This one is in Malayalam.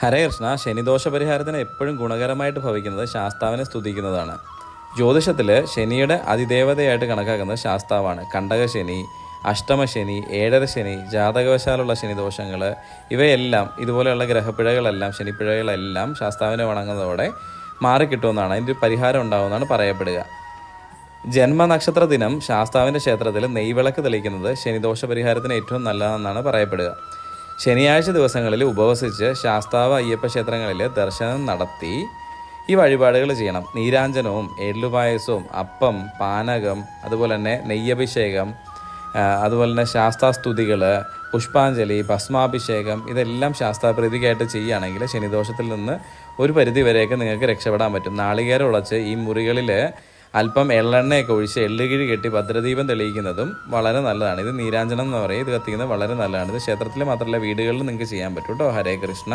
ഹരേ കൃഷ്ണ ശനിദോഷ പരിഹാരത്തിന് എപ്പോഴും ഗുണകരമായിട്ട് ഭവിക്കുന്നത് ശാസ്താവിനെ സ്തുതിക്കുന്നതാണ്. ജ്യോതിഷത്തിൽ ശനിയുടെ അതിദേവതയായിട്ട് കണക്കാക്കുന്നത് ശാസ്താവാണ്. കണ്ടകശനി അഷ്ടമശനി ഏഴര ശനി ജാതകവശാലുള്ള ശനിദോഷങ്ങൾ ഇവയെല്ലാം ഇതുപോലെയുള്ള ഗ്രഹപ്പിഴകളെല്ലാം ശനിപ്പിഴകളെല്ലാം ശാസ്താവിനെ വണങ്ങുന്നതോടെ മാറിക്കിട്ടുമെന്നാണ് അതിന്റെ ഒരു പരിഹാരം ഉണ്ടാകുമെന്നാണ് പറയപ്പെടുക. ജന്മനക്ഷത്ര ദിനം ശാസ്താവിന്റെ ക്ഷേത്രത്തിൽ നെയ്വിളക്ക് തെളിയിക്കുന്നത് ശനിദോഷ പരിഹാരത്തിന് ഏറ്റവും നല്ലതെന്നാണ് പറയപ്പെടുക. ശനിയാഴ്ച ദിവസങ്ങളിൽ ഉപവസിച്ച് ശാസ്താവ് അയ്യപ്പ ക്ഷേത്രങ്ങളിൽ ദർശനം നടത്തി ഈ വഴിപാടുകൾ ചെയ്യണം. നീരാഞ്ജനവും എള്ളുപായസവും അപ്പം പാനകം അതുപോലെ തന്നെ നെയ്യഭിഷേകം അതുപോലെ തന്നെ ശാസ്താസ്തുതികൾ പുഷ്പാഞ്ജലി ഭസ്മാഭിഷേകം ഇതെല്ലാം ശാസ്താപ്രീതിക്കായിട്ട് ചെയ്യുകയാണെങ്കിൽ ശനിദോഷത്തിൽ നിന്ന് ഒരു പരിധി വരെയൊക്കെ നിങ്ങൾക്ക് രക്ഷപ്പെടാൻ പറ്റും. നാളികേരം ഉളച്ച് ഈ മുറികളിൽ അല്പം എള്ളെണ്ണയൊക്കെ ഒഴിച്ച് എള്ളുകിഴി കെട്ടി ഭദ്രദീപം തെളിയിക്കുന്നതും വളരെ നല്ലതാണ്. ഇത് നീരാഞ്ജനം എന്ന് പറയും. ഇത് കത്തിക്കുന്നത് വളരെ നല്ലതാണ്. ഇത് ക്ഷേത്രത്തിൽ മാത്രമല്ല വീടുകളിൽ നിങ്ങൾക്ക് ചെയ്യാൻ പറ്റും കേട്ടോ ഹരേ കൃഷ്ണ.